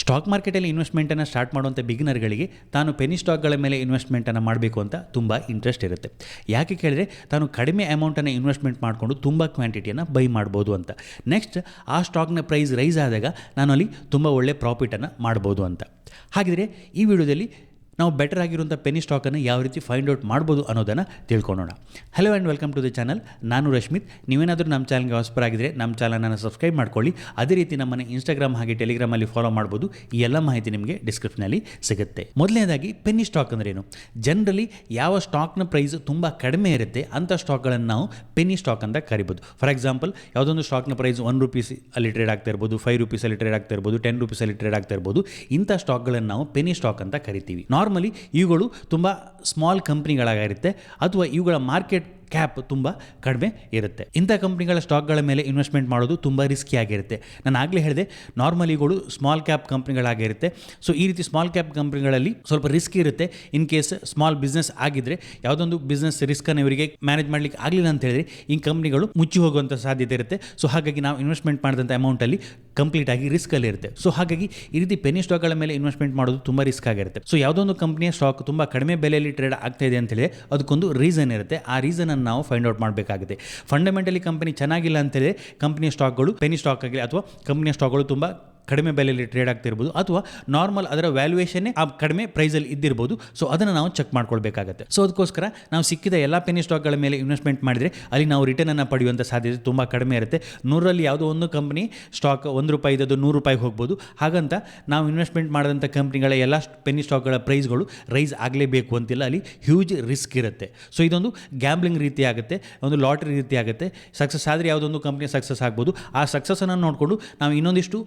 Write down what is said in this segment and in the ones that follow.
Stock ಮಾರ್ಕೆಟಲ್ಲಿ ಇನ್ವೆಸ್ಟ್ಮೆಂಟನ್ನು start ಮಾಡುವಂಥ ಬಿಗಿನರ್ಗಳಿಗೆ ತಾನು ಪೆನಿ ಸ್ಟಾಕ್ಗಳ ಮೇಲೆ ಇನ್ವೆಸ್ಟ್ಮೆಂಟನ್ನು ಮಾಡಬೇಕು ಅಂತ ತುಂಬ ಇಂಟ್ರೆಸ್ಟ್ ಇರುತ್ತೆ. ಯಾಕೆ ಕೇಳಿದ್ರೆ ತಾನು ಕಡಿಮೆ ಅಮೌಂಟನ್ನು ಇನ್ವೆಸ್ಟ್ಮೆಂಟ್ ಮಾಡಿಕೊಂಡು ತುಂಬ ಕ್ವಾಂಟಿಟಿಯನ್ನು ಬೈ ಮಾಡ್ಬೋದು ಅಂತ. ನೆಕ್ಸ್ಟ್ ಆ ಸ್ಟಾಕ್ನ ಪ್ರೈಸ್ ರೈಸ್ ಆದಾಗ ನಾನು ಅಲ್ಲಿ ತುಂಬ ಒಳ್ಳೆ ಪ್ರಾಫಿಟನ್ನು ಮಾಡ್ಬೋದು ಅಂತ. ಹಾಗಿದ್ರೆ ಈ ವಿಡಿಯೋದಲ್ಲಿ ನಾವು ಬೆಟರ್ ಆಗಿರುವಂಥ ಪೆನಿ ಸ್ಟಾಕನ್ನು ಯಾವ ರೀತಿ ಫೈಂಡ್ ಔಟ್ ಮಾಡ್ಬೋದು ಅನ್ನೋದನ್ನು ತಿಳ್ಕೊಳ್ಳೋಣ. Hello and welcome to the channel ನಾನು ರಶ್ಮಿತ್. ನೀವೇನಾದರೂ ನಮ್ಮ ಚಾನಲ್ಗೆ ಆಗಿದ್ರೆ ನಮ್ಮ ಚಾನಲನ್ನು ಸಬ್ಸ್ಕ್ರೈಬ್ ಮಾಡ್ಕೊಳ್ಳಿ. ಅದೇ ರೀತಿ ನಮ್ಮನ್ನು ಇನ್ಸ್ಟಾಗ್ರಾಮ್ ಹಾಗೆ ಟೆಲಿಗ್ರಾಮಲ್ಲಿ ಫಾಲೋ ಮಾಡ್ಬೋದು. ಈ ಎಲ್ಲ ಮಾಹಿತಿ ನಿಮಗೆ ಡಿಸ್ಕ್ರಿಪ್ಷನಲ್ಲಿ ಸಿಗುತ್ತೆ. ಮೊದಲನೇದಾಗಿ ಪೆನ್ನಿ ಸ್ಟಾಕ್ ಅಂದ್ರೇನು ಜನರಲಿ ಯಾವ ಸ್ಟಾಕ್ನ ಪ್ರೈಸ್ ತುಂಬ ಕಡಿಮೆ ಇರುತ್ತೆ ಅಂಥ ಸ್ಟಾಕ್ಗಳನ್ನು ನಾವು ಪೆನ್ನಿ ಸ್ಟಾಕ್ ಅಂತ ಕರಿಬೋದು. ಫಾರ್ ಎಕ್ಸಾಂಪಲ್ ಯಾವುದೊಂದು ಸ್ಟಾಕ್ನ ಪ್ರೈಸ್ ಒನ್ ರುಪೀಸ್ ಅಲ್ಲಿ ಟ್ರೇಡ್ ಆಗ್ತಾ ಇರ್ಬೋದು ಫೈವ್ ರುಪೀಸಲ್ಲಿ ಟ್ರೇಡ್ ಆಗ್ತಾ ಇರ್ಬೋದು ಟೆನ್ ರುಪೀಸಲ್ಲಿ ಟ್ರೇಡ್ ಆಗ್ತಾ ಇರ್ಬೋದು, ಇಂಥ ಸ್ಟಾಕ್ಗಳನ್ನು ನಾವು ಪೆನಿ ಸ್ಟಾಕ್ ಅಂತ ಕರಿತೀವಿ. ನಾರ್ಮಲಿ ಇವುಗಳು ತುಂಬ ಸ್ಮಾಲ್ ಕಂಪ್ನಿಗಳಾಗಿರುತ್ತೆ ಅಥವಾ ಇವುಗಳ ಮಾರ್ಕೆಟ್ ಕ್ಯಾಪ್ ತುಂಬ ಕಡಿಮೆ ಇರುತ್ತೆ. ಇಂಥ ಕಂಪ್ನಿಗಳ ಸ್ಟಾಕ್ಗಳ ಮೇಲೆ ಇನ್ವೆಸ್ಟ್ಮೆಂಟ್ ಮಾಡೋದು ತುಂಬ ರಿಸ್ಕಿ ಆಗಿರುತ್ತೆ. ನಾನು ಆಗಲೇ ಹೇಳಿದೆ ನಾರ್ಮಲಿಗಳು ಸ್ಮಾಲ್ ಕ್ಯಾಪ್ ಕಂಪ್ನಿಗಳಾಗಿರುತ್ತೆ ಸೊ ಈ ರೀತಿ ಸ್ಮಾಲ್ ಕ್ಯಾಪ್ ಕಂಪ್ನಿಗಳಲ್ಲಿ ಸ್ವಲ್ಪ ರಿಸ್ಕ್ ಇರುತ್ತೆ. ಇನ್ ಕೇಸ್ ಸ್ಮಾಲ್ ಬಿಸ್ನೆಸ್ ಆಗಿದ್ದರೆ ಯಾವುದೊಂದು ಬಿಸ್ನೆಸ್ ರಿಸ್ಕನ್ನು ಇವರಿಗೆ ಮ್ಯಾನೇಜ್ ಮಾಡಲಿಕ್ಕೆ ಆಗಲಿಲ್ಲ ಅಂತ ಹೇಳಿದ್ರೆ, ಈ ಕಂಪ್ನಿಗಳು ಮುಚ್ಚಿ ಹೋಗುವಂಥ ಸಾಧ್ಯತೆ ಇರುತ್ತೆ. ಸೊ ಹಾಗಾಗಿ ನಾವು ಇನ್ವೆಸ್ಟ್ಮೆಂಟ್ ಮಾಡಿದಂಥ ಅಮೌಂಟಲ್ಲಿ ಕಂಪ್ಲೀಟ್ ಆಗಿ ರಿಸ್ಕಲ್ಲಿ ಇರುತ್ತೆ. ಸೊ ಹಾಗಾಗಿ ಈ ರೀತಿ ಪೆನಿ ಸ್ಟಾಕ್ಗಳ ಮೇಲೆ ಇನ್ವೆಸ್ಟ್ಮೆಂಟ್ ಮಾಡೋದು ತುಂಬ ರಿಸ್ಕ್ ಆಗಿರುತ್ತೆ. ಸೊ ಯಾವುದೊಂದು ಕಂಪ್ನಿಯ ಸ್ಟಾಕ್ ತುಂಬ ಕಡಿಮೆ ಬೆಲೆಯಲ್ಲಿ ಟ್ರೇಡ್ ಆಗ್ತಾ ಇದೆ ಅಂತೇಳಿ ಅದಕ್ಕೊಂದು ರೀಸನ್ ಇರುತ್ತೆ. ಆ ರೀಸನ್ ನಾವು ಫೈಂಡ್ ಔಟ್ ಮಾಡಬೇಕಾಗುತ್ತೆ. ಫಂಡಮೆಂಟಲಿ ಕಂಪನಿ ಚೆನ್ನಾಗಿಲ್ಲ ಅಂತೇಳಿ ಕಂಪನಿಯ ಸ್ಟಾಕ್ಗಳು ಪೆನಿ ಸ್ಟಾಕ್ ಆಗಲಿ ಅಥವಾ ಕಂಪನಿಯ ಸ್ಟಾಕ್ಗಳು ತುಂಬ ಕಡಿಮೆ ಬೆಲೆಯಲ್ಲಿ ಟ್ರೇಡ್ ಆಗ್ತಿರ್ಬೋದು ಅಥವಾ ನಾರ್ಮಲ್ ಅದರ ವ್ಯಾಲ್ಯೂಯೇಷನ್ನೇ ಆ ಕಡಿಮೆ ಪ್ರೈಸಲ್ಲಿ ಇದ್ದಿರ್ಬೋದು. ಸೊ ಅದನ್ನು ನಾವು ಚೆಕ್ ಮಾಡ್ಕೊಳ್ಬೇಕಾಗುತ್ತೆ. ಸೊ ಅದಕ್ಕೋಸ್ಕರ ನಾವು ಸಿಕ್ಕಿದ ಎಲ್ಲ ಪೆನಿ ಸ್ಟಾಕ್ಗಳ ಮೇಲೆ ಇನ್ವೆಸ್ಟ್ಮೆಂಟ್ ಮಾಡಿದರೆ ಅಲ್ಲಿ ನಾವು ರಿಟರ್ನ್ ಅನ್ನು ಪಡೆಯುವಂಥ ಸಾಧ್ಯತೆ ತುಂಬ ಕಡಿಮೆ ಇರುತ್ತೆ. ನೂರಲ್ಲಿ ಯಾವುದೋ ಒಂದು ಕಂಪ್ನಿ ಸ್ಟಾಕ್ ಒಂದು ರೂಪಾಯಿ ಇದ್ದದ್ದು ನೂರು ರೂಪಾಯಿಗೆ ಹೋಗ್ಬೋದು. ಹಾಗಂತ ನಾವು ಇನ್ವೆಸ್ಟ್ಮೆಂಟ್ ಮಾಡಿದಂಥ ಕಂಪ್ನಿಗಳ ಎಲ್ಲ ಪೆನಿ ಸ್ಟಾಕ್ಗಳ ಪ್ರೈಸ್ಗಳು ರೈಸ್ ಆಗಲೇಬೇಕು ಅಂತಿಲ್ಲ. ಅಲ್ಲಿ ಹ್ಯೂಜ್ ರಿಸ್ಕ್ ಇರುತ್ತೆ. ಸೊ ಇದೊಂದು ಗ್ಯಾಂಬ್ಲಿಂಗ್ ರೀತಿ ಆಗುತ್ತೆ. ಒಂದು ಲಾಟ್ರಿ ರೀತಿ ಆಗುತ್ತೆ. ಸಕ್ಸಸ್ ಆದರೆ ಯಾವುದೊಂದು ಕಂಪ್ನಿ ಸಕ್ಸಸ್ ಆಗ್ಬೋದು. ಆ ಸಕ್ಸಸ್ಸನ್ನು ನೋಡಿಕೊಂಡು ನಾವು ಇನ್ನೊಂದಿಷ್ಟು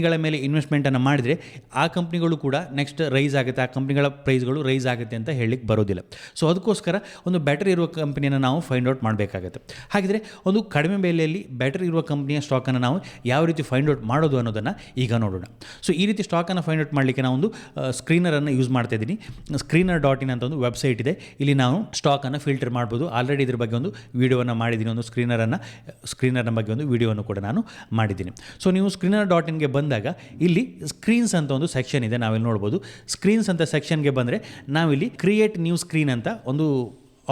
ಕಂಪ್ನಿಗಳ ಮೇಲೆ ಇನ್ವೆಸ್ಟ್ಮೆಂಟನ್ನು ಮಾಡಿದರೆ ಆ ಕಂಪ್ನಿಗಳು ಕೂಡ ನೆಕ್ಸ್ಟ್ ರೈಸ್ ಆಗುತ್ತೆ, ಆ ಕಂಪ್ನಿಗಳ ಪ್ರೈಸ್ಗಳು ರೈಸ್ ಆಗುತ್ತೆ ಅಂತ ಹೇಳಲಿಕ್ಕೆ ಬರೋದಿಲ್ಲ. ಸೊ ಅದಕ್ಕೋಸ್ಕರ ಒಂದು ಬ್ಯಾಟರಿ ಇರುವ ಕಂಪ್ನಿಯನ್ನು ನಾವು ಫೈಂಡ್ ಔಟ್ ಮಾಡಬೇಕಾಗುತ್ತೆ. ಹಾಗಿದ್ರೆ ಒಂದು ಕಡಿಮೆ ಬೆಲೆಯಲ್ಲಿ ಬ್ಯಾಟರಿ ಇರುವ ಕಂಪ್ನಿಯ ಸ್ಟಾಕನ್ನು ನಾವು ಯಾವ ರೀತಿ ಫೈಂಡ್ ಔಟ್ ಮಾಡೋದು ಅನ್ನೋದನ್ನು ಈಗ ನೋಡೋಣ. ಸೊ ಈ ರೀತಿ ಸ್ಟಾಕನ್ನು ಫೈಂಡ್ ಔಟ್ ಮಾಡಲಿಕ್ಕೆ ನಾವು ಒಂದು ಸ್ಕ್ರೀನರನ್ನು ಯೂಸ್ ಮಾಡ್ತಾ ಇದ್ದೀನಿ. ಸ್ಕ್ರೀನರ್ ಡಾಟ್ ಇನ್ ಅಂತ ಒಂದು ವೆಬ್ಸೈಟ್ ಇದೆ. ಇಲ್ಲಿ ನಾವು ಸ್ಟಾಕನ್ನು ಫಿಲ್ಟರ್ ಮಾಡ್ಬೋದು. ಆಲ್ರೆಡಿ ಇದ್ರ ಬಗ್ಗೆ ಒಂದು ವಿಡಿಯೋವನ್ನು ಮಾಡಿದ್ದೀನಿ. ಒಂದು ಸ್ಕ್ರೀನರನ್ನು ಸ್ಕ್ರೀನರ್ನ ಬಗ್ಗೆ ಒಂದು ವಿಡಿಯೋವನ್ನು ಕೂಡ ನಾನು ಮಾಡಿದ್ದೀನಿ. ಸೊ ನೀವು ಸ್ಕ್ರೀನರ್ ಡಾಟ್ ಇನ್ಗೆ ಬಂದಾಗ ಇಲ್ಲಿ ಸ್ಕ್ರೀನ್ಸ್ ಅಂತ ಒಂದು ಸೆಕ್ಷನ್ ಇದೆ, ನಾವಿಲ್ಲಿ ನೋಡ್ಬೋದು. ಸ್ಕ್ರೀನ್ಸ್ ಅಂತ ಸೆಕ್ಷನ್ಗೆ ಬಂದರೆ ನಾವಿಲ್ಲಿ ಕ್ರಿಯೇಟ್ ನ್ಯೂ ಸ್ಕ್ರೀನ್ ಅಂತ ಒಂದು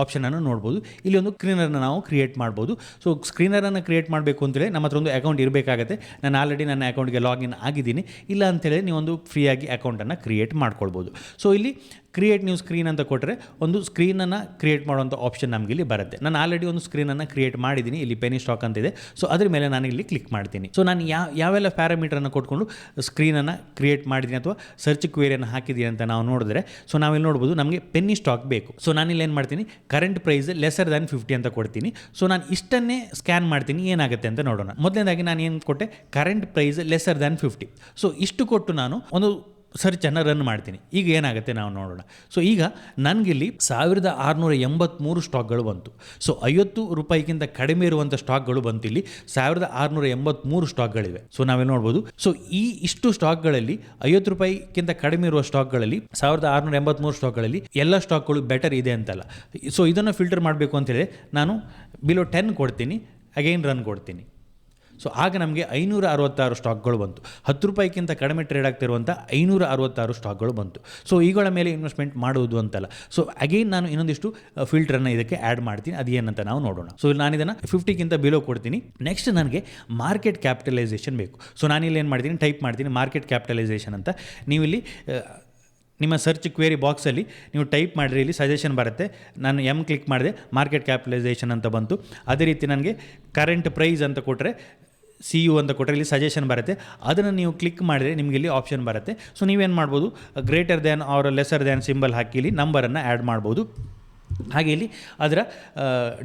ಆಪ್ಷನನ್ನು ನೋಡ್ಬೋದು. ಇಲ್ಲಿ ಒಂದು ಸ್ಕ್ರೀನರನ್ನು ನಾವು ಕ್ರಿಯೇಟ್ ಮಾಡ್ಬೋದು. ಸೊ ಸ್ಕ್ರೀನರನ್ನು ಕ್ರಿಯೇಟ್ ಮಾಡಬೇಕು ಅಂತೇಳಿ ನಮ್ಮ ಹತ್ರ ಒಂದು ಅಕೌಂಟ್ ಇರಬೇಕಾಗತ್ತೆ. ನಾನು ಆಲ್ರೆಡಿ ನನ್ನ ಅಕೌಂಟ್ಗೆ ಲಾಗಿನ್ ಆಗಿದ್ದೀನಿ. ಇಲ್ಲ ಅಂತೇಳಿ ನೀವೊಂದು ಫ್ರೀಯಾಗಿ ಅಕೌಂಟನ್ನು ಕ್ರಿಯೇಟ್ ಮಾಡ್ಕೊಳ್ಬೋದು. ಸೊ ಇಲ್ಲಿ ಕ್ರಿಯೇಟ್ ನ್ಯೂ ಸ್ಕ್ರೀನ್ ಅಂತ ಕೊಟ್ಟರೆ ಒಂದು ಸ್ಕ್ರೀನನ್ನು ಕ್ರಿಯೇಟ್ ಮಾಡುವಂಥ ಆಪ್ಷನ್ ನಮಗೆ ಇಲ್ಲಿ ಬರುತ್ತೆ. ನಾನು ಆಲ್ರೆಡಿ ಒಂದು ಸ್ಕ್ರೀನನ್ನು ಕ್ರಿಯೇಟ್ ಮಾಡಿದ್ದೀನಿ ಇಲ್ಲಿ ಪೆನಿ ಸ್ಟಾಕ್ ಅಂತ ಇದೆ. ಸೊ ಅದ್ರ ಮೇಲೆ ನಾನು ಇಲ್ಲಿ ಕ್ಲಿಕ್ ಮಾಡ್ತೀನಿ. ಸೊ ನಾನು ಯಾವ ಯಾವೆಲ್ಲ ಪ್ಯಾರಾಮೀಟರನ್ನು ಕೊಟ್ಕೊಂಡು ಸ್ಕ್ರೀನನ್ನು ಕ್ರಿಯೇಟ್ ಮಾಡಿದ್ದೀನಿ ಅಥವಾ ಸರ್ಚ್ ಕ್ವೇರಿಯನ್ನು ಹಾಕಿದ್ದೀನಿ ಅಂತ ನಾವು ನೋಡಿದ್ರೆ ಸೊ ನಾವಿಲ್ಲಿ ನೋಡ್ಬೋದು ನಮಗೆ ಪೆನ್ನಿ ಸ್ಟಾಕ್ ಬೇಕು. ಸೊ ನಾನಿಲ್ಲಿ ಏನು ಮಾಡ್ತೀನಿ? Current price lesser than fifty ಅಂತ ಕೊಡ್ತೀನಿ. ಸೊ ನಾನು ಇಷ್ಟನ್ನೇ ಸ್ಕ್ಯಾನ್ ಮಾಡ್ತೀನಿ, ಏನಾಗುತ್ತೆ ಅಂತ ನೋಡೋಣ. ಮೊದಲನೇದಾಗಿ ನಾನು ಏನು ಕೊಟ್ಟೆ? Current price lesser than fifty so ಇಷ್ಟು ಕೊಟ್ಟು ನಾನು ಒಂದು ಸರ್ಚನ್ನು ರನ್ ಮಾಡ್ತೀನಿ. ಈಗ ಏನಾಗುತ್ತೆ ನಾವು ನೋಡೋಣ. ಸೊ ಈಗ ನನಗಿಲ್ಲಿ ಸಾವಿರದ ಆರುನೂರ ಎಂಬತ್ತ್ಮೂರು ಸ್ಟಾಕ್ಗಳು ಬಂತು. ಸೊ ಐವತ್ತು ರೂಪಾಯಿಗಿಂತ ಕಡಿಮೆ ಇರುವಂಥ ಸ್ಟಾಕ್ಗಳು ಬಂತು ಇಲ್ಲಿ ಸಾವಿರದ ಆರುನೂರ ಎಂಬತ್ತ್ಮೂರು ಸ್ಟಾಕ್ಗಳಿವೆ ಸೊ ನಾವೇನು ನೋಡ್ಬೋದು. ಸೊ ಈ ಇಷ್ಟು ಸ್ಟಾಕ್ಗಳಲ್ಲಿ ಐವತ್ತು ರೂಪಾಯಿಗಿಂತ ಕಡಿಮೆ ಇರುವ ಸ್ಟಾಕ್ಗಳಲ್ಲಿ ಸಾವಿರದ ಆರುನೂರ ಎಂಬತ್ತ್ಮೂರು ಸ್ಟಾಕ್ಗಳಲ್ಲಿ ಎಲ್ಲ ಸ್ಟಾಕ್ಗಳು ಬೆಟರ್ ಇದೆ ಅಂತಲ್ಲ. ಸೊ ಇದನ್ನು ಫಿಲ್ಟರ್ ಮಾಡಬೇಕು ಅಂತೇಳಿ ನಾನು ಬಿಲೋ ಟೆನ್ ಕೊಡ್ತೀನಿ. ಅಗೈನ್ ರನ್ ಕೊಡ್ತೀನಿ. ಸೊ ಆಗ ನಮಗೆ ಐನೂರ ಅರವತ್ತಾರು ಸ್ಟಾಕ್ಗಳು ಬಂತು. ಹತ್ತು ರೂಪಾಯಿಗಿಂತ ಕಡಿಮೆ ಟ್ರೇಡ್ ಆಗ್ತಿರುವಂಥ ಐನೂರ ಅರವತ್ತಾರು ಸ್ಟಾಕ್ಗಳು ಬಂತು. ಸೊ ಈಗಳ ಮೇಲೆ ಇನ್ವೆಸ್ಟ್ಮೆಂಟ್ ಮಾಡುವುದು ಅಂತಲ್ಲ. ಸೊ ಅಗೈನ್ ನಾನು ಇನ್ನೊಂದಿಷ್ಟು ಫಿಲ್ಟರನ್ನು ಇದಕ್ಕೆ ಆ್ಯಡ್ ಮಾಡ್ತೀನಿ. ಅದು ಏನಂತ ನಾವು ನೋಡೋಣ. ಸೊ ನಾನು ಇದನ್ನು ಫಿಫ್ಟಿಗಿಂತ ಬಿಲೋ ಕೊಡ್ತೀನಿ. ನೆಕ್ಸ್ಟ್ ನನಗೆ ಮಾರ್ಕೆಟ್ ಕ್ಯಾಪಿಟಲೈಸೇಷನ್ ಬೇಕು. ಸೊ ನಾನಿಲ್ಲಿ ಏನು ಮಾಡ್ತೀನಿ? ಟೈಪ್ ಮಾಡ್ತೀನಿ ಮಾರ್ಕೆಟ್ ಕ್ಯಾಪಿಟಲೈಸೇಷನ್ ಅಂತ. ನೀವು ಇಲ್ಲಿ ನಿಮ್ಮ ಸರ್ಚ್ ಕ್ವೇರಿ ಬಾಕ್ಸಲ್ಲಿ ನೀವು ಟೈಪ್ ಮಾಡಿರಿ ಇಲ್ಲಿ ಸಜೆಷನ್ ಬರುತ್ತೆ. ನಾನು ಎಂ ಕ್ಲಿಕ್ ಮಾಡಿದೆ ಮಾರ್ಕೆಟ್ ಕ್ಯಾಪಿಟಲೈಸೇಷನ್ ಅಂತ ಬಂತು. ಅದೇ ರೀತಿ ನನಗೆ ಕರೆಂಟ್ ಪ್ರೈಸ್ ಅಂತ ಕೊಟ್ಟರೆ ಸಿ ಯು ಅಂತ ಕೊಟ್ಟರೆ ಇಲ್ಲಿ ಸಜೆಷನ್ ಬರುತ್ತೆ. ಅದನ್ನು ನೀವು ಕ್ಲಿಕ್ ಮಾಡಿದರೆ ನಿಮಗೆ ಇಲ್ಲಿ ಆಪ್ಷನ್ ಬರುತ್ತೆ. ಸೊ ನೀವೇನು ಮಾಡ್ಬೋದು? Greater than or lesser than symbol ಹಾಕಿ ಇಲ್ಲಿ ನಂಬರನ್ನು ಆ್ಯಡ್ ಮಾಡ್ಬೋದು. ಹಾಗೆ ಇಲ್ಲಿ ಅದರ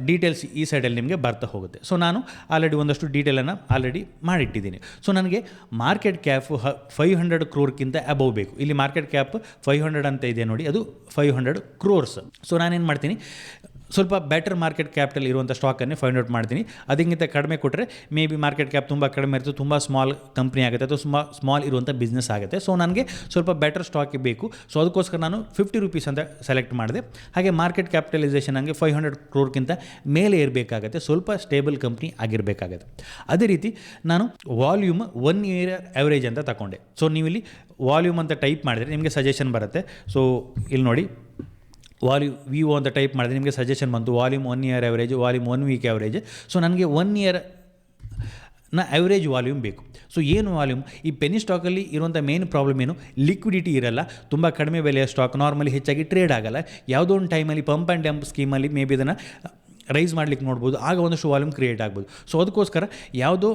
ಡೀಟೇಲ್ಸ್ ಈ ಸೈಡಲ್ಲಿ ನಿಮಗೆ ಬರ್ತಾ ಹೋಗುತ್ತೆ. ಸೊ ನಾನು ಆಲ್ರೆಡಿ ಒಂದಷ್ಟು ಡೀಟೇಲನ್ನು ಆಲ್ರೆಡಿ ಮಾಡಿಟ್ಟಿದ್ದೀನಿ. ಸೊ ನನಗೆ ಮಾರ್ಕೆಟ್ ಕ್ಯಾಪ್ ಫೈವ್ ಹಂಡ್ರೆಡ್ ಕ್ರೋರ್ಕ್ಕಿಂತ ಅಬೌವ್ ಬೇಕು. ಇಲ್ಲಿ ಮಾರ್ಕೆಟ್ ಕ್ಯಾಪ್ ಫೈವ್ ಹಂಡ್ರೆಡ್ ಅಂತ ಇದೆ ನೋಡಿ. ಅದು ಫೈವ್ ಹಂಡ್ರೆಡ್ ಕ್ರೋರ್ಸ್ ಸೊ ನಾನೇನು ಮಾಡ್ತೀನಿ? ಸ್ವಲ್ಪ ಬೆಟರ್ ಮಾರ್ಕೆಟ್ ಕ್ಯಾಪಿಟಲ್ ಇರುವಂಥ ಸ್ಟಾಕನ್ನೇ ಫೈಂಡ್ ಔಟ್ ಮಾಡ್ತೀನಿ. ಅದಕ್ಕಿಂತ ಕಡಿಮೆ ಕೊಟ್ಟರೆ ಮೇ ಬಿ ಮಾರ್ಕೆಟ್ ಕ್ಯಾಪ್ ತುಂಬ ಕಡಿಮೆ ಇರುತ್ತೆ ತುಂಬ ಸ್ಮಾಲ್ ಕಂಪ್ನಿ ಆಗುತ್ತೆ ಅಥವಾ ತುಂಬ ಸ್ಮಾಲ್ ಇರುವಂಥ ಬಿಸ್ನೆಸ್ ಆಗುತ್ತೆ. ಸೊ ನನಗೆ ಸ್ವಲ್ಪ ಬೆಟರ್ ಸ್ಟಾಕ್ ಬೇಕು. ಸೊ ಅದಕ್ಕೋಸ್ಕರ ನಾನು ಫಿಫ್ಟಿ ರುಪೀಸ್ ಅಂತ ಸೆಲೆಕ್ಟ್ ಮಾಡಿದೆ. ಹಾಗೆ ಮಾರ್ಕೆಟ್ ಕ್ಯಾಪಿಟಲೈಸೇಷನ್ ಹಂಗೆ ಫೈವ್ ಹಂಡ್ರೆಡ್ ಕ್ರೋರ್ಗಿಂತ ಮೇಲೆ ಇರಬೇಕಾಗುತ್ತೆ ಸ್ವಲ್ಪ ಸ್ಟೇಬಲ್ ಕಂಪ್ನಿ ಆಗಿರಬೇಕಾಗತ್ತೆ. ಅದೇ ರೀತಿ ನಾನು ವಾಲ್ಯೂಮ್ ಒನ್ ಇಯರ್ ಆ್ಯಾವ್ರೇಜ್ ಅಂತ ತಗೊಂಡೆ. ಸೊ ನೀವು ಇಲ್ಲಿ ವಾಲ್ಯೂಮ್ ಅಂತ ಟೈಪ್ ಮಾಡಿದರೆ ನಿಮಗೆ ಸಜೆಷನ್ ಬರುತ್ತೆ. ಸೊ ಇಲ್ಲಿ ನೋಡಿ. ವಾಲ್ಯೂಮ್ ವಿ ಒ ಅಂತ ಟೈಪ್ ಮಾಡಿದ್ರೆ ನಿಮಗೆ ಸಜೆಷನ್ ಬಂತು. Volume one year average volume one week average so ನನಗೆ ಒನ್ ಇಯರ್ನ ಆ್ಯಾವ್ರೇಜ್ ವಾಲ್ಯೂಮ್ ಬೇಕು. ಸೊ ಏನು ವಾಲ್ಯೂಮ್ ಈ ಪೆನಿ ಸ್ಟಾಕಲ್ಲಿ ಇರುವಂಥ ಮೇನ್ ಪ್ರಾಬ್ಲಮ್ ಏನು? ಲಿಕ್ವಿಡಿಟಿ ಇರಲ್ಲ. ತುಂಬ ಕಡಿಮೆ ಬೆಲೆಯ ಸ್ಟಾಕ್ ನಾರ್ಮಲಿ ಹೆಚ್ಚಾಗಿ ಟ್ರೇಡ್ ಆಗಲ್ಲ. ಯಾವುದೋ ಒಂದು ಟೈಮಲ್ಲಿ ಪಂಪ್ ಆ್ಯಂಡ್ ಡಂಪ್ ಸ್ಕೀಮಲ್ಲಿ ಮೇ ಬಿ ಇದನ್ನು ರೈಸ್ ಮಾಡ್ಲಿಕ್ಕೆ ನೋಡ್ಬೋದು. ಆಗ ಒಂದಷ್ಟು ವಾಲ್ಯೂಮ್ ಕ್ರಿಯೇಟ್ ಆಗ್ಬೋದು. ಸೊ ಅದಕ್ಕೋಸ್ಕರ ಯಾವುದೋ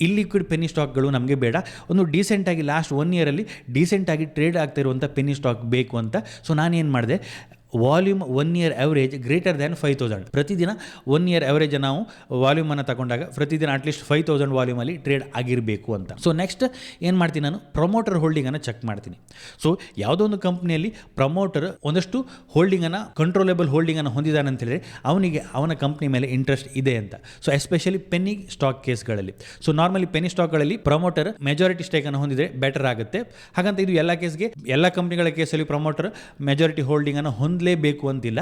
ಇಲ್ಲಿಕ್ವಿಡ್ ಪೆನಿ ಸ್ಟಾಕ್ಗಳು ನಮಗೆ ಬೇಡ. ಒಂದು ಡೀಸೆಂಟಾಗಿ ಲಾಸ್ಟ್ ಒನ್ ಇಯರಲ್ಲಿ ಡೀಸೆಂಟಾಗಿ ಟ್ರೇಡ್ ಆಗ್ತಾ ಇರುವಂಥ ಪೆನಿ ಸ್ಟಾಕ್ ಬೇಕು ಅಂತ. ಸೊ ನಾನೇನು ಮಾಡಿದೆ? Volume one year average greater than five thousand ಪ್ರತಿದಿನ ಒನ್ ಇಯರ್ ಅವರೇಜ್ ನಾವು ವಾಲ್ಯೂಮನ್ನು ತಗೊಂಡಾಗ ಪ್ರತಿದಿನ ಅಟ್ಲೀಸ್ಟ್ ಫೈವ್ ತೌಸಂಡ್ ವಾಲ್ಯೂಮಲ್ಲಿ ಟ್ರೇಡ್ ಆಗಿರಬೇಕು ಅಂತ. ಸೊ ನೆಕ್ಸ್ಟ್ ಏನು ಮಾಡ್ತೀನಿ ನಾನು? ಪ್ರಮೋಟರ್ ಹೋಲ್ಡಿಂಗನ್ನು ಚೆಕ್ ಮಾಡ್ತೀನಿ. ಸೊ ಯಾವುದೋ ಒಂದು ಕಂಪ್ನಿಯಲ್ಲಿ ಪ್ರಮೋಟರ್ ಒಂದಷ್ಟು ಹೋಲ್ಡಿಂಗನ್ನು ಕಂಟ್ರೋಲೇಬಲ್ ಹೋಲ್ಡಿಂಗನ್ನು ಹೊಂದಿದ್ದಾನೆ ಅಂತ ಹೇಳಿದ್ರೆ ಅವನಿಗೆ ಅವನ ಕಂಪ್ನಿ ಮೇಲೆ ಇಂಟ್ರೆಸ್ಟ್ ಇದೆ ಅಂತ. ಸೊ ಎಸ್ಪೆಷಲಿ ಪೆನ್ನಿ ಸ್ಟಾಕ್ ಕೇಸ್ಗಳಲ್ಲಿ ಸೊ ನಾರ್ಮಲಿ ಪೆನ್ನಿ ಸ್ಟಾಕ್ಗಳಲ್ಲಿ ಪ್ರಮೋಟರ್ ಮೆಜಾರಿಟಿ ಸ್ಟೇಕನ್ನು ಹೊಂದಿದ್ರೆ ಬೆಟರ್ ಆಗುತ್ತೆ. ಹಾಗಂತ ಇದು ಎಲ್ಲ ಕೇಸ್ಗೆ ಎಲ್ಲ ಕಂಪ್ನಿಗಳ ಕೇಸಲ್ಲಿ ಪ್ರಮೋಟರ್ ಮೆಜಾರಿಟಿ ಹೋಲ್ಡಿಂಗನ್ನು ಹೊಂದಲೇಬೇಕು ಅಂತಿಲ್ಲ.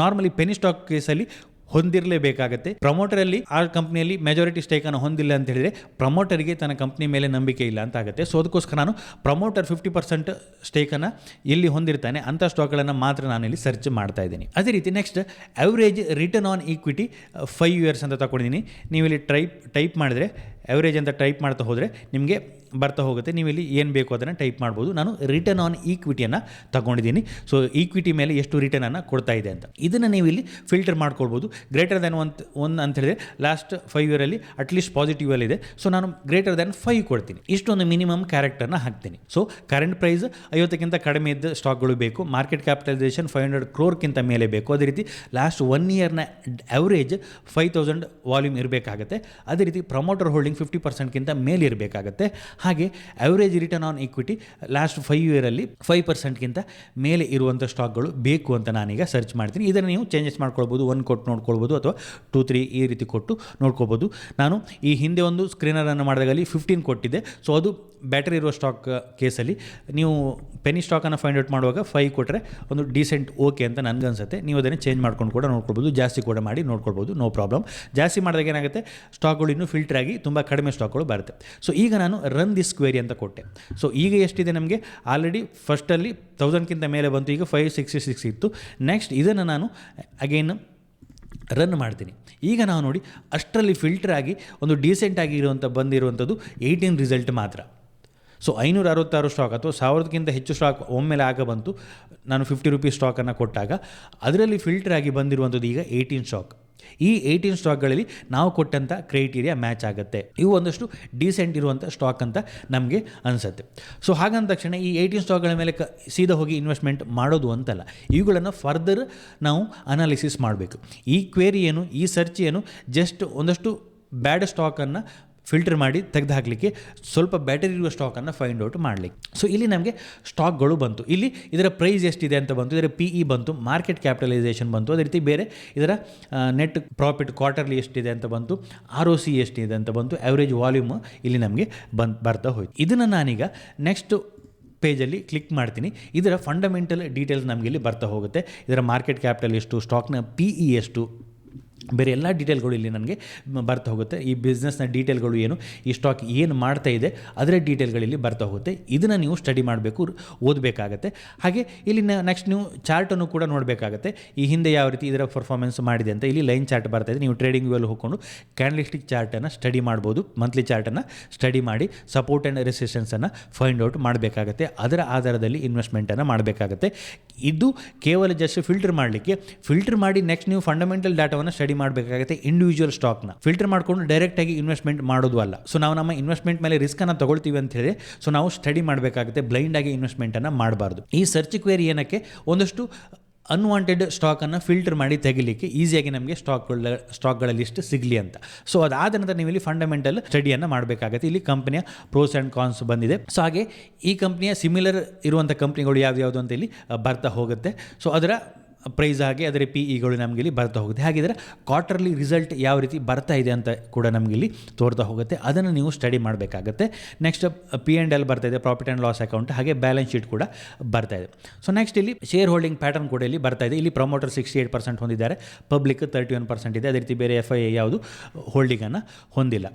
ನಾರ್ಮಲಿ ಪೆನಿ ಸ್ಟಾಕ್ ಕೇಸಲ್ಲಿ ಹೊಂದಿರಲೇಬೇಕಾಗತ್ತೆ. ಪ್ರಮೋಟರಲ್ಲಿ ಆ ಕಂಪ್ನಿಯಲ್ಲಿ ಮೆಜಾರಿಟಿ ಸ್ಟೇಕನ್ನು ಹೊಂದಿಲ್ಲ ಅಂತ ಹೇಳಿದರೆ ಪ್ರಮೋಟರ್ಗೆ ತನ್ನ ಕಂಪ್ನಿ ಮೇಲೆ ನಂಬಿಕೆ ಇಲ್ಲ ಅಂತ ಆಗುತ್ತೆ. ಸೊ ಅದಕ್ಕೋಸ್ಕರ ನಾನು ಪ್ರಮೋಟರ್ ಫಿಫ್ಟಿ ಪರ್ಸೆಂಟ್ ಸ್ಟೇಕನ್ನು ಎಲ್ಲಿ ಹೊಂದಿರ್ತಾನೆ. ಅಂಥ ಸ್ಟಾಕ್ಗಳನ್ನು ಮಾತ್ರ ನಾನು ಇಲ್ಲಿ ಸರ್ಚ್ ಮಾಡ್ತಾ ಇದ್ದೀನಿ. ಅದೇ ರೀತಿ next average return on equity five years ಅಂತ ತಗೊಂಡಿದ್ದೀನಿ. ನೀವು ಇಲ್ಲಿ ಟ್ರೈಪ್ ಟೈಪ್ ಮಾಡಿದ್ರೆ ಅವರೇಜ್ ಅಂತ ಟೈಪ್ ಮಾಡ್ತಾ ಹೋದರೆ ನಿಮಗೆ ಬರ್ತಾ ಹೋಗುತ್ತೆ. ನೀವು ಇಲ್ಲಿ ಏನು ಬೇಕು ಅದನ್ನು ಟೈಪ್ ಮಾಡ್ಬೋದು. ನಾನು ರಿಟರ್ನ್ ಆನ್ ಈಕ್ವಿಟಿಯನ್ನು ತಗೊಂಡಿದ್ದೀನಿ. ಸೊ ಈಕ್ವಿಟಿ ಮೇಲೆ ಎಷ್ಟು ರಿಟರ್ನನ್ನು ಕೊಡ್ತಾ ಇದೆ ಅಂತ. ಇದನ್ನು ನೀವು ಇಲ್ಲಿ ಫಿಲ್ಟರ್ ಮಾಡ್ಕೊಳ್ಬೋದು. ಗ್ರೇಟರ್ ದ್ಯಾನ್ ಒನ್ ಒನ್ ಅಂತ ಹೇಳಿದ್ರೆ ಲಾಸ್ಟ್ ಫೈವ್ ಇಯರಲ್ಲಿ ಅಟ್ಲೀಸ್ಟ್ ಪಾಸಿಟಿವ್ ಅಲ್ಲಿದೆ ಸೊ ನಾನು ಗ್ರೇಟರ್ ದ್ಯಾನ್ ಫೈವ್ ಕೊಡ್ತೀನಿ. ಇಷ್ಟೊಂದು ಮಿನಿಮಮ್ ಕ್ಯಾರೆಕ್ಟರ್ನ ಹಾಕ್ತೀನಿ. ಸೊ ಕರೆಂಟ್ ಪ್ರೈಸ್ ಐವತ್ತಕ್ಕಿಂತ ಕಡಿಮೆ ಇದ್ದ ಸ್ಟಾಕ್ಗಳು ಬೇಕು. ಮಾರ್ಕೆಟ್ ಕ್ಯಾಪಿಟಲೈಸೇಷನ್ ಫೈವ್ ಹಂಡ್ರೆಡ್ ಕ್ರೋರ್ಕ್ಕಿಂತ ಮೇಲೆ ಬೇಕು. ಅದೇ ರೀತಿ ಲಾಸ್ಟ್ ಒನ್ ಇಯರ್ನ ಅವರೇಜ್ ಫೈವ್ ತೌಸಂಡ್ ವಾಲ್ಯೂಮ್ ಇರಬೇಕಾಗತ್ತೆ. ಅದೇ ರೀತಿ ಪ್ರಮೋಟರ್ ಹೋಲ್ಡಿಂಗ್ ಫಿಫ್ಟಿ ಪರ್ಸೆಂಟ್ಗಿಂತ ಮೇಲೆ ಇರಬೇಕಾಗತ್ತೆ. ಹಾಗೆ average return on equity last five ಇಯರಲ್ಲಿ five ಪರ್ಸೆಂಟ್ಗಿಂತ ಮೇಲೆ ಇರುವಂಥ ಸ್ಟಾಕ್ಗಳು ಬೇಕು ಅಂತ ನಾನೀಗ ಸರ್ಚ್ ಮಾಡ್ತೀನಿ. ಇದನ್ನು ನೀವು ಚೇಂಜಸ್ ಮಾಡ್ಕೊಳ್ಬೋದು ಒನ್ ಕೊಟ್ಟು ನೋಡ್ಕೊಳ್ಬೋದು ಅಥವಾ ಟೂ ತ್ರೀ ಈ ರೀತಿ ಕೊಟ್ಟು ನೋಡ್ಕೊಳ್ಬೋದು. ನಾನು ಈ ಹಿಂದೆ ಒಂದು ಸ್ಕ್ರೀನರನ್ನು ಮಾಡಿದಾಗ ಅಲ್ಲಿ ಫಿಫ್ಟೀನ್ ಕೊಟ್ಟಿದ್ದೆ. ಸೊ ಅದು ಬ್ಯಾಟರಿ ಇರೋ ಸ್ಟಾಕ್ ಕೇಸಲ್ಲಿ ನೀವು ಪೆನಿ ಸ್ಟಾಕನ್ನು ಫೈಂಡ್ ಔಟ್ ಮಾಡುವಾಗ ಫೈವ್ ಕೊಟ್ಟರೆ ಒಂದು ಡೀಸೆಂಟ್ ಓಕೆ ಅಂತ ನನಗನ್ಸುತ್ತೆ. ನೀವು ಅದನ್ನು ಚೇಂಜ್ ಮಾಡ್ಕೊಂಡು ಕೂಡ ನೋಡ್ಕೊಳ್ಬೋದು. ಜಾಸ್ತಿ ಕೂಡ ಮಾಡಿ ನೋಡ್ಕೊಳ್ಬೋದು. ನೋ ಪ್ರಾಬ್ಲಮ್ ಜಾಸ್ತಿ ಮಾಡಿದಾಗ ಏನಾಗುತ್ತೆ? ಸ್ಟಾಕ್ಗಳು ಇನ್ನೂ ಫಿಲ್ಟರ್ ಆಗಿ ತುಂಬ ಕಡಿಮೆ ಸ್ಟಾಕ್ಗಳು ಬರುತ್ತೆ. ಸೊ ಈಗ ನಾನು ರನ್ ದಿಸ್ ಕ್ವೇರಿ ಅಂತ ಕೊಟ್ಟೆ. ಸೊ ಈಗ ಎಷ್ಟಿದೆ ನಮಗೆ? ಆಲ್ರೆಡಿ ಫಸ್ಟಲ್ಲಿ ತೌಸಂಡ್ಗಿಂತ ಮೇಲೆ ಬಂತು. ಈಗ ಫೈವ್ ಸಿಕ್ಸ್ಟಿ ಸಿಕ್ಸ್ ಇತ್ತು. ನೆಕ್ಸ್ಟ್ ಇದನ್ನು ನಾನು ಅಗೇನ್ ರನ್ ಮಾಡ್ತೀನಿ. ಈಗ ನಾವು ನೋಡಿ ಅಷ್ಟರಲ್ಲಿ ಫಿಲ್ಟರ್ ಆಗಿ ಒಂದು ಡೀಸೆಂಟ್ ಆಗಿ ಇರುವಂಥ ಬಂದಿರುವಂಥದ್ದು ಏಯ್ಟೀನ್ ರಿಸಲ್ಟ್ ಮಾತ್ರ. ಸೊ ಐನೂರ ಅರವತ್ತಾರು ಸ್ಟಾಕ್ ಅಥವಾ ಸಾವಿರದಕ್ಕಿಂತ ಹೆಚ್ಚು ಸ್ಟಾಕ್ ಒಮ್ಮೆಲೆ ಆಗ ಬಂತು. ನಾನು ಫಿಫ್ಟಿ ರುಪೀಸ್ ಸ್ಟಾಕನ್ನು ಕೊಟ್ಟಾಗ ಅದರಲ್ಲಿ ಫಿಲ್ಟರ್ ಆಗಿ ಬಂದಿರುವಂಥದ್ದು ಈಗ ಏಯ್ಟೀನ್ ಸ್ಟಾಕ್ ಈ ಏಯ್ಟೀನ್ ಸ್ಟಾಕ್ಗಳಲ್ಲಿ ನಾವು ಕೊಟ್ಟಂಥ ಕ್ರೈಟೀರಿಯಾ ಮ್ಯಾಚ್ ಆಗುತ್ತೆ. ಇವು ಒಂದಷ್ಟು ಡೀಸೆಂಟ್ ಇರುವಂಥ ಸ್ಟಾಕ್ ಅಂತ ನಮಗೆ ಅನಿಸುತ್ತೆ. ಸೊ ಹಾಗಂದ ತಕ್ಷಣ ಈ ಏಯ್ಟೀನ್ ಸ್ಟಾಕ್ಗಳ ಮೇಲೆ ಕ ಸೀದಾ ಹೋಗಿ ಇನ್ವೆಸ್ಟ್ಮೆಂಟ್ ಮಾಡೋದು ಅಂತಲ್ಲ. ಇವುಗಳನ್ನು ಫರ್ದರ್ ನಾವು ಅನಾಲಿಸಿಸ್ ಮಾಡಬೇಕು. ಈ ಕ್ವೇರಿ ಏನು, ಈ ಸರ್ಚ್ ಏನು ಜಸ್ಟ್ ಒಂದಷ್ಟು ಬ್ಯಾಡ್ ಸ್ಟಾಕನ್ನು ಫಿಲ್ಟರ್ ಮಾಡಿ ತೆಗೆದು ಹಾಕಲಿಕ್ಕೆ ಸ್ವಲ್ಪ ಬ್ಯಾಟರಿ ಇರುವ ಸ್ಟಾಕನ್ನು ಫೈಂಡ್ ಔಟ್ ಮಾಡಲಿಕ್ಕೆ. ಸೊ ಇಲ್ಲಿ ನಮಗೆ ಸ್ಟಾಕ್ಗಳು ಬಂತು. ಇಲ್ಲಿ ಇದರ ಪ್ರೈಸ್ ಎಷ್ಟಿದೆ ಅಂತ ಬಂತು, ಇದರ ಪಿ ಇ ಬಂತು ಮಾರ್ಕೆಟ್ ಕ್ಯಾಪಿಟಲೈಸೇಷನ್ ಬಂತು. ಅದೇ ರೀತಿ ಬೇರೆ ಇದರ ನೆಟ್ ಪ್ರಾಫಿಟ್ ಕ್ವಾರ್ಟರ್ಲಿ ಎಷ್ಟಿದೆ ಅಂತ ಬಂತು ಆರ್ ಒ ಸಿ ಎಷ್ಟಿದೆ ಅಂತ ಬಂತು ಆ್ಯಾವರೇಜ್ ವಾಲ್ಯೂಮ್ ಇಲ್ಲಿ ನಮಗೆ ಬಂದು, ಬರ್ತಾ ಹೋಯ್ತು. ಇದನ್ನು ನಾನೀಗ ನೆಕ್ಸ್ಟ್ ಪೇಜಲ್ಲಿ ಕ್ಲಿಕ್ ಮಾಡ್ತೀನಿ. ಇದರ ಫಂಡಮೆಂಟಲ್ ಡೀಟೇಲ್ಸ್ ನಮಗೆ ಇಲ್ಲಿ ಬರ್ತಾ ಹೋಗುತ್ತೆ. ಇದರ ಮಾರ್ಕೆಟ್ ಕ್ಯಾಪಿಟಲ್ ಎಷ್ಟು ಸ್ಟಾಕ್ನ ಪಿ ಇ ಎಷ್ಟು ಬೇರೆ ಎಲ್ಲ ಡೀಟೇಲ್ಗಳು ಇಲ್ಲಿ ನನಗೆ ಬರ್ತಾ ಹೋಗುತ್ತೆ. ಈ ಬಿಸ್ನೆಸ್ನ ಡೀಟೇಲ್ಗಳು ಏನು, ಈ ಸ್ಟಾಕ್ ಏನು ಮಾಡ್ತಾ ಇದೆ, ಅದರ ಡೀಟೇಲ್ಗಳಲ್ಲಿ ಬರ್ತಾ ಹೋಗುತ್ತೆ. ಇದನ್ನು ನೀವು ಸ್ಟಡಿ ಮಾಡಬೇಕು, ಓದಬೇಕಾಗತ್ತೆ. ಹಾಗೆ ಇಲ್ಲಿ ನೆಕ್ಸ್ಟ್ ನೀವು ಚಾರ್ಟನ್ನು ಕೂಡ ನೋಡಬೇಕಾಗತ್ತೆ. ಈ ಹಿಂದೆ ಯಾವ ರೀತಿ ಇದರ ಪರ್ಫಾರ್ಮೆನ್ಸ್ ಮಾಡಿದೆ ಅಂತ ಇಲ್ಲಿ ಲೈನ್ ಚಾರ್ಟ್ ಬರ್ತಾ ಇದೆ. ನೀವು ಟ್ರೇಡಿಂಗ್ ವ್ಯೂಲ್ಲಿ ಹೋಗ್ಕೊಂಡು ಕ್ಯಾಂಡಲಿಸ್ಟಿಕ್ ಚಾರ್ಟನ್ನು ಸ್ಟಡಿ ಮಾಡ್ಬೋದು. ಮಂತ್ಲಿ ಚಾರ್ಟನ್ನು ಸ್ಟಡಿ ಮಾಡಿ ಸಪೋರ್ಟ್ ಆ್ಯಂಡ್ ರೆಸಿಸ್ಟೆನ್ಸನ್ನು ಫೈಂಡ್ ಔಟ್ ಮಾಡಬೇಕಾಗತ್ತೆ. ಅದರ ಆಧಾರದಲ್ಲಿ ಇನ್ವೆಸ್ಟ್ಮೆಂಟನ್ನು ಮಾಡಬೇಕಾಗತ್ತೆ. ಇದು ಕೇವಲ ಜಸ್ಟ್ ಫಿಲ್ಟರ್ ಮಾಡಲಿಕ್ಕೆ ಫಿಲ್ಟರ್ ಮಾಡಿ ನೆಕ್ಸ್ಟ್ ನೀವು ಫಂಡಮೆಂಟಲ್ ಡಾಟಾವನ್ನು ಮಾಡಬೇಕಾಗುತ್ತೆ ಇಂಡಿವಿಜುವಲ್ ಸ್ಟಾಕ್ನ ಫಿಲ್ಟರ್ ಮಾಡಿಕೊಂಡು ಡೈರೆಕ್ಟಾಗಿ ಇನ್ವೆಸ್ಟ್ಮೆಂಟ್ ಮಾಡೋದು ಅಲ್ಲ. ಸೊ ನಾವು ನಮ್ಮ ಇನ್ವೆಸ್ಟ್ಮೆಂಟ್ ಮೇಲೆ ರಿಸ್ಕನ್ನು ತಗೊಳ್ತೀವಿ ಅಂತ ಹೇಳಿದ್ರೆ ಸೊ ನಾವು ಸ್ಟಡಿ ಮಾಡಬೇಕಾಗುತ್ತೆ ಬ್ಲೈಂಡ್ ಆಗಿ ಇನ್ವೆಸ್ಟ್ಮೆಂಟ್ ಅನ್ನ ಮಾಡಬಾರ್ದು. ಈ ಸರ್ಚ್ ಕ್ವೇರಿ ಏನಕ್ಕೆ? ಒಂದಷ್ಟು ಅನ್ವಾಂಟೆಡ್ ಸ್ಟಾಕನ್ನು ಫಿಲ್ಟರ್ ಮಾಡಿ ತೆಗಿಲಿಕ್ಕೆ ಈಸಿಯಾಗಿ ನಮಗೆ ಸ್ಟಾಕ್ಗಳ ಸ್ಟಾಕ್ಗಳ ಲಿಸ್ಟ್ ಸಿಗಲಿ ಅಂತ. ಸೊ ಅದಾದ ನಂತರ ನೀವು ಇಲ್ಲಿ ಫಂಡಮೆಂಟಲ್ ಸ್ಟಡಿಯನ್ನು ಮಾಡಬೇಕಾಗುತ್ತೆ. ಇಲ್ಲಿ ಕಂಪನಿಯ ಪ್ರೋಸ್ ಆ್ಯಂಡ್ ಕಾನ್ಸ್ ಬಂದಿದೆ. ಸೊ ಹಾಗೆ ಈ ಕಂಪ್ನಿಯ ಸಿಮಿಲರ್ ಇರುವಂಥ ಕಂಪ್ನಿಗಳು ಯಾವುದು ಅಂತ ಇಲ್ಲಿ ಬರ್ತಾ ಹೋಗುತ್ತೆ. ಸೊ ಅದರ ಪ್ರೈಸ್ ಆಗಿ ಅದರ ಪಿ ಇಗಳು ನಮಗೆ ಇಲ್ಲಿ ಬರ್ತಾ ಹೋಗುತ್ತೆ. ಹಾಗಿದ್ರೆ ಕ್ವಾರ್ಟರ್ಲಿ ರಿಸಲ್ಟ್ ಯಾವ ರೀತಿ ಬರ್ತಾ ಇದೆ ಅಂತ ಕೂಡ ನಮಗೆ ಇಲ್ಲಿ ತೋರ್ತಾ ಹೋಗುತ್ತೆ. ಅದನ್ನು ನೀವು ಸ್ಟಡಿ ಮಾಡಬೇಕಾಗತ್ತೆ. ನೆಕ್ಸ್ಟ್ ಪಿ ಆ್ಯಂಡ್ ಎಲ್ ಬರ್ತಾ ಇದೆ ಪ್ರಾಫಿಟ್ ಆ್ಯಂಡ್ ಲಾಸ್ ಅಕೌಂಟ್ ಹಾಗೆ ಬ್ಯಾಲೆನ್ಸ್ ಶೀಟ್ ಕೂಡ ಬರ್ತಾ ಇದೆ. ಸೊ ನೆಕ್ಸ್ಟ್ ಇಲ್ಲಿ ಶೇರ್ ಹೋಲ್ಡಿಂಗ್ ಪ್ಯಾಟರ್ನ್ ಕೂಡ ಇಲ್ಲಿ ಬರ್ತಾ ಇದೆ. ಇಲ್ಲಿ ಪ್ರಮೋಟರ್ ಸಿಕ್ಸ್ಟಿ ಏಟ್ ಪರ್ಸೆಂಟ್ ಹೊಂದಿದ್ದಾರೆ ಪಬ್ಲಿಕ್ ತರ್ಟಿ ಒನ್ ಪರ್ಸೆಂಟ್ ಇದೆ. ಅದೇ ರೀತಿ ಬೇರೆ ಎಫ್ ಐ ಯಾವುದು ಹೋಲ್ಡಿಂಗನ್ನು ಹೊಂದಿಲ್ಲ.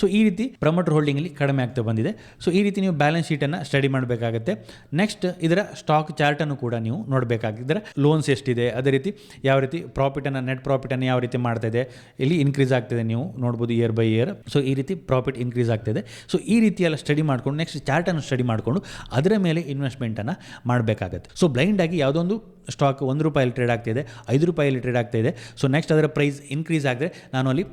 ಸೊ ಈ ರೀತಿ ಪ್ರಮೋಟರ್ ಹೋಲ್ಡಿಂಗಲ್ಲಿ ಕಡಿಮೆ ಆಗ್ತಾ ಬಂದಿದೆ. ಸೊ ಈ ರೀತಿ ನೀವು ಬ್ಯಾಲೆನ್ಸ್ ಶೀಟನ್ನು ಸ್ಟಡಿ ಮಾಡಬೇಕಾಗುತ್ತೆ. ನೆಕ್ಸ್ಟ್ ಇದರ ಸ್ಟಾಕ್ ಚಾರ್ಟನ್ನು ಕೂಡ ನೀವು ನೋಡಬೇಕಾಗಿದ್ದರೆ ಲೋನ್ಸ್ ಎಷ್ಟಿದೆ? ಅದೇ ರೀತಿ ಯಾವ ರೀತಿ ಪ್ರಾಫಿಟನ್ನು ನೆಟ್ ಪ್ರಾಫಿಟನ್ನು ಯಾವ ರೀತಿ ಮಾಡ್ತಾ ಇದೆ, ಇಲ್ಲಿ ಇನ್ಕ್ರೀಸ್ ಆಗ್ತಿದೆ ನೀವು ನೋಡ್ಬೋದು ಇಯರ್ ಬೈ ಇಯರ್ ಸೊ ಈ ರೀತಿ ಪ್ರಾಫಿಟ್ ಇನ್ಕ್ರೀಸ್ ಆಗ್ತಿದೆ ಸೊ ಈ ರೀತಿ ಎಲ್ಲ ಸ್ಟಡಿ ಮಾಡ್ಕೊಂಡು ನೆಕ್ಸ್ಟ್ ಚಾರ್ಟನ್ನು ಸ್ಟಡಿ ಮಾಡಿಕೊಂಡು, ಅದರ ಮೇಲೆ ಇನ್ವೆಸ್ಟ್ಮೆಂಟನ್ನು ಮಾಡಬೇಕಾಗತ್ತೆ. ಸೊ ಬ್ಲೈಂಡಾಗಿ ಯಾವುದೊಂದು ಸ್ಟಾಕ್ ಒಂದು ರೂಪಾಯಲ್ಲಿ ಟ್ರೇಡ್ ಆಗ್ತಿದೆ, ಐದು ರೂಪಾಯಲ್ಲಿ ಟ್ರೇಡ್ ಆಗ್ತಾ ಇದೆ ಸೊ ನೆಕ್ಸ್ಟ್ ಅದರ ಪ್ರೈಸ್ ಇನ್ಕ್ರೀಸ್ ಆದರೆ ನಾನು ಅಲ್ಲಿ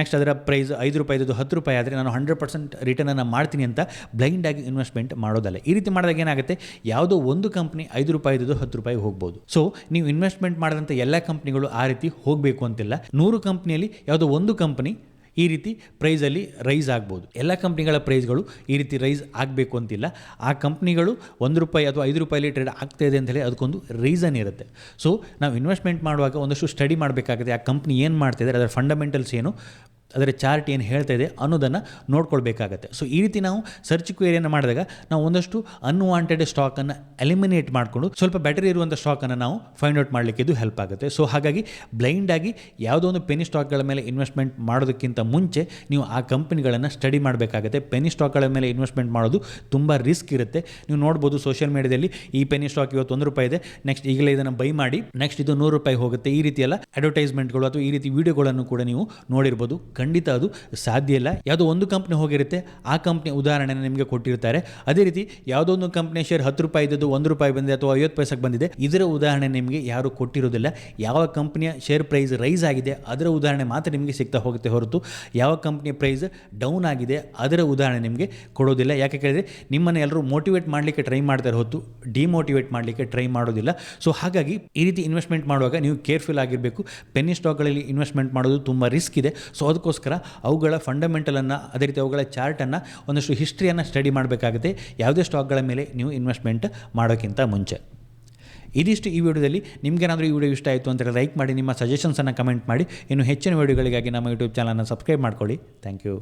ನೆಕ್ಸ್ಟ್ ಅದರ ಪ್ರೈಸ್ ಐದು ರೂಪಾಯಿದು ಹತ್ತು ರೂಪಾಯಿ ಆದರೆ ನಾನು ಹಂಡ್ರೆಡ್ ಪರ್ಸೆಂಟ್ ರಿಟರ್ನನ್ನು ಮಾಡ್ತೀನಿ ಅಂತ ಬ್ಲೈಂಡ್ ಆಗಿ ಇನ್ವೆಸ್ಟ್ಮೆಂಟ್ ಮಾಡೋದಲ್ಲ. ಈ ರೀತಿ ಮಾಡಿದಾಗ ಏನಾಗುತ್ತೆ? ಯಾವುದೋ ಒಂದು ಕಂಪ್ನಿ ಐದು ರೂಪಾಯಿದು ಹತ್ತು ರೂಪಾಯಿ ಹೋಗ್ಬೋದು. ಸೊ ನೀವು ಇನ್ವೆಸ್ಟ್ಮೆಂಟ್ ಮಾಡಿದಂಥ ಎಲ್ಲ ಕಂಪ್ನಿಗಳು ಆ ರೀತಿ ಹೋಗಬೇಕು ಅಂತಿಲ್ಲ. ನೂರು ಕಂಪ್ನಿಯಲ್ಲಿ ಯಾವುದೋ ಒಂದು ಕಂಪ್ನಿ ಈ ರೀತಿ ಪ್ರೈಸಲ್ಲಿ ರೈಸ್ ಆಗ್ಬೋದು. ಎಲ್ಲ ಕಂಪ್ನಿಗಳ ಪ್ರೈಸ್ಗಳು ಈ ರೀತಿ ರೈಸ್ ಆಗಬೇಕು ಅಂತಿಲ್ಲ. ಆ ಕಂಪ್ನಿಗಳು ಒಂದು ರೂಪಾಯಿ ಅಥವಾ ಐದು ರೂಪಾಯಲ್ಲಿ ಟ್ರೇಡ್ ಆಗ್ತಾ ಇದೆ ಅಂತೇಳಿ ಅದಕ್ಕೊಂದು ರೀಸನ್ ಇರುತ್ತೆ. ಸೊ ನಾವು ಇನ್ವೆಸ್ಟ್ಮೆಂಟ್ ಮಾಡುವಾಗ ಒಂದಷ್ಟು ಸ್ಟಡಿ ಮಾಡಬೇಕಾಗುತ್ತೆ. ಆ ಕಂಪ್ನಿ ಏನು ಮಾಡ್ತಿದ್ದಾರೆ ಅದರ ಫಂಡಮೆಂಟಲ್ಸ್ ಏನು? ಅದರ ಚಾರ್ಟ್ ಏನು ಹೇಳ್ತಾ ಇದೆ ಅನ್ನೋದನ್ನು ನೋಡ್ಕೊಳ್ಬೇಕಾಗತ್ತೆ. ಸೊ ಈ ರೀತಿ ನಾವು ಸರ್ಚ್ ಕ್ವೇರಿಯನ್ನು ಮಾಡಿದಾಗ ನಾವು ಒಂದಷ್ಟು ಅನ್ವಾಂಟೆಡ್ ಸ್ಟಾಕನ್ನು ಎಲಿಮಿನೇಟ್ ಮಾಡಿಕೊಂಡು ಸ್ವಲ್ಪ ಬೆಟರ್ ಇರುವಂಥ ಸ್ಟಾಕನ್ನು ನಾವು ಫೈಂಡ್ ಔಟ್ ಮಾಡಲಿಕ್ಕೆ ಇದು ಹೆಲ್ಪ್ ಆಗುತ್ತೆ. ಸೊ ಹಾಗಾಗಿ ಬ್ಲೈಂಡ್ ಆಗಿ ಯಾವುದೋ ಒಂದು ಪೆನಿ ಸ್ಟಾಕ್ಗಳ ಮೇಲೆ ಇನ್ವೆಸ್ಟ್ಮೆಂಟ್ ಮಾಡೋದಕ್ಕಿಂತ ಮುಂಚೆ ನೀವು ಆ ಕಂಪ್ನಿಗಳನ್ನು ಸ್ಟಡಿ ಮಾಡಬೇಕಾಗುತ್ತೆ. ಪೆನಿ ಸ್ಟಾಕ್ಗಳ ಮೇಲೆ ಇನ್ವೆಸ್ಟ್ಮೆಂಟ್ ಮಾಡೋದು ತುಂಬ ರಿಸ್ಕ್ ಇರುತ್ತೆ. ನೀವು ನೋಡ್ಬೋದು ಸೋಷಿಯಲ್ ಮೀಡಿಯಾದಲ್ಲಿ ಈ ಪೆನಿ ಸ್ಟಾಕ್ ಇವತ್ತು ಒಂದು ರೂಪಾಯಿ ಇದೆ ನೆಕ್ಸ್ಟ್ ಈಗಲೇ ಇದನ್ನು ಬೈ ಮಾಡಿ ನೆಕ್ಸ್ಟ್ ಇದು ನೂರು ರೂಪಾಯಿ ಹೋಗುತ್ತೆ. ಈ ರೀತಿಯೆಲ್ಲ ಅಡ್ವರ್ಟೈಸ್ಮೆಂಟ್ಗಳು ಅಥವಾ ಈ ರೀತಿ ವಿಡಿಯೋಗಳನ್ನು ಕೂಡ ನೀವು ನೋಡಿರ್ಬೋದು. ಖಂಡಿತ ಅದು ಸಾಧ್ಯ ಇಲ್ಲ. ಯಾವುದೋ ಒಂದು ಕಂಪ್ನಿ ಹೋಗಿರುತ್ತೆ, ಆ ಕಂಪ್ನಿ ಉದಾಹರಣೆ ನಿಮಗೆ ಕೊಟ್ಟಿರ್ತಾರೆ. ಅದೇ ರೀತಿ ಯಾವುದೋ ಒಂದು ಕಂಪ್ನಿ ಶೇರ್ ಹತ್ತು ರೂಪಾಯಿ ಇದ್ದದ್ದು ಒಂದು ರೂಪಾಯಿ ಬಂದಿದೆ ಅಥವಾ ಐವತ್ತು ಪೈಸೆಗೆ ಬಂದಿದೆ, ಇದರ ಉದಾಹರಣೆ ನಿಮಗೆ ಯಾರು ಕೊಟ್ಟಿರೋದಿಲ್ಲ. ಯಾವ ಕಂಪ್ನಿಯ ಶೇರ್ ಪ್ರೈಸ್ ರೈಸ್ ಆಗಿದೆ, ಅದರ ಉದಾಹರಣೆ ಮಾತ್ರ ನಿಮಗೆ ಸಿಗ್ತಾ ಹೋಗುತ್ತೆ ಹೊರತು. ಯಾವ ಕಂಪ್ನಿಯ ಪ್ರೈಸ್ ಡೌನ್ ಆಗಿದೆ, ಅದರ ಉದಾಹರಣೆ ನಿಮಗೆ ಕೊಡೋದಿಲ್ಲ. ಯಾಕೆ ಕೇಳಿದರೆ ನಿಮ್ಮನ್ನು ಎಲ್ಲರೂ ಮೋಟಿವೇಟ್ ಮಾಡಲಿಕ್ಕೆ ಟ್ರೈ ಮಾಡ್ತಾರೆ ಹೊತ್ತು ಡಿಮೋಟಿವೇಟ್ ಮಾಡಲಿಕ್ಕೆ ಟ್ರೈ ಮಾಡೋದಿಲ್ಲ. ಸೊ ಹಾಗಾಗಿ ಈ ರೀತಿ ಇನ್ವೆಸ್ಟ್ಮೆಂಟ್ ಮಾಡುವಾಗ ನೀವು ಕೇರ್ಫುಲ್ ಆಗಿರಬೇಕು. ಪೆನ್ನಿ ಸ್ಟಾಕ್ಗಳಲ್ಲಿ ಇನ್ವೆಸ್ಟ್ಮೆಂಟ್ ಮಾಡೋದು ತುಂಬ ರಿಸ್ಕ್ ಇದೆ. ಸೊ ಅದಕ್ಕೋಸ್ಕರ ಅವುಗಳ ಫಂಡಮೆಂಟಲನ್ನು ಅದೇ ರೀತಿ ಅವುಗಳ ಚಾರ್ಟನ್ನು ಒಂದಷ್ಟು ಹಿಸ್ಟ್ರಿಯನ್ನು ಸ್ಟಡಿ ಮಾಡಬೇಕಾಗುತ್ತೆ. ಯಾವುದೇ ಸ್ಟಾಕ್ಗಳ ಮೇಲೆ ನೀವು ಇನ್ವೆಸ್ಟ್ಮೆಂಟ್ ಮಾಡೋಕ್ಕಿಂತ ಮುಂಚೆ. ಇದಿಷ್ಟು ಈ ವಿಡಿಯೋದಲ್ಲಿ. ನಿಮಗೇನಾದರೂ ಈ ವಿಡಿಯೋ ಇಷ್ಟ ಆಯಿತು ಹೇಳಿ ಲೈಕ್ ಮಾಡಿ, ನಿಮ್ಮ ಸಜೆಷನ್ಸನ್ನು ಕಮೆಂಟ್ ಮಾಡಿ. ಇನ್ನು ಹೆಚ್ಚಿನ ವಿಡಿಯೋಗಳಿಗಾಗಿ ನಮ್ಮ ಯೂಟ್ಯೂಬ್ ಚಾನಲನ್ನು ಸಬ್ಸ್ಕ್ರೈಬ್ ಮಾಡ್ಕೊಳ್ಳಿ. Thank you